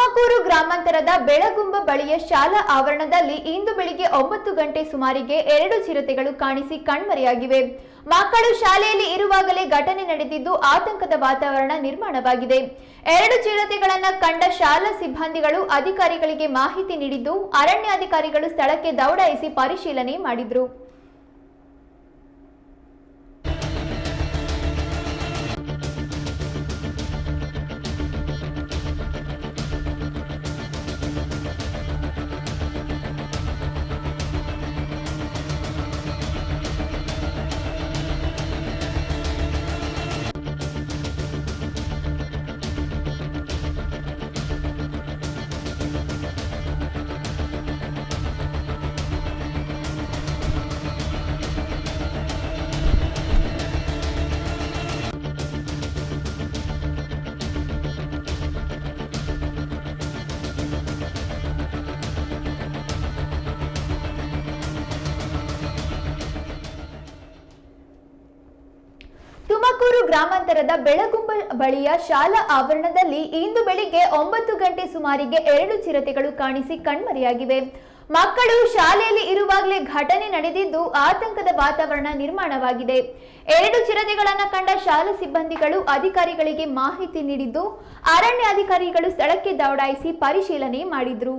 ತುಮಕೂರು ಗ್ರಾಮಾಂತರದ ಬೆಳಗುಂಬ ಬಳಿಯ ಶಾಲಾ ಆವರಣದಲ್ಲಿ ಇಂದು ಬೆಳಿಗ್ಗೆ ಒಂಬತ್ತು ಗಂಟೆ ಸುಮಾರಿಗೆ ಎರಡು ಚಿರತೆಗಳು ಕಾಣಿಸಿ ಕಣ್ಮರೆಯಾಗಿವೆ. ಮಕ್ಕಳು ಶಾಲೆಯಲ್ಲಿ ಇರುವಾಗಲೇ ಘಟನೆ ನಡೆದಿದ್ದು ಆತಂಕದ ವಾತಾವರಣ ನಿರ್ಮಾಣವಾಗಿದೆ. ಎರಡು ಚಿರತೆಗಳನ್ನ ಕಂಡ ಶಾಲಾ ಸಿಬ್ಬಂದಿಗಳು ಅಧಿಕಾರಿಗಳಿಗೆ ಮಾಹಿತಿ ನೀಡಿದ್ದು ಅರಣ್ಯಾಧಿಕಾರಿಗಳು ಸ್ಥಳಕ್ಕೆ ದೌಡಾಯಿಸಿ ಪರಿಶೀಲನೆ ಮಾಡಿದ್ರು. ಗ್ರಾಮಾಂತರದ ಬೆಳಗುಂಬ ಬಳಿಯ ಶಾಲಾ ಆವರಣದಲ್ಲಿ ಇಂದು ಬೆಳಿಗ್ಗೆ ಒಂಬತ್ತು ಗಂಟೆ ಸುಮಾರಿಗೆ ಎರಡು ಚಿರತೆಗಳು ಕಾಣಿಸಿ ಕಣ್ಮರೆಯಾಗಿವೆ. ಮಕ್ಕಳು ಶಾಲೆಯಲ್ಲಿ ಇರುವಾಗಲೇ ಘಟನೆ ನಡೆದಿದ್ದು ಆತಂಕದ ವಾತಾವರಣ ನಿರ್ಮಾಣವಾಗಿದೆ. ಎರಡು ಚಿರತೆಗಳನ್ನು ಕಂಡ ಶಾಲಾ ಸಿಬ್ಬಂದಿಗಳು ಅಧಿಕಾರಿಗಳಿಗೆ ಮಾಹಿತಿ ನೀಡಿದ್ದು ಅರಣ್ಯಾಧಿಕಾರಿಗಳು ಸ್ಥಳಕ್ಕೆ ದೌಡಾಯಿಸಿ ಪರಿಶೀಲನೆ ಮಾಡಿದ್ರು.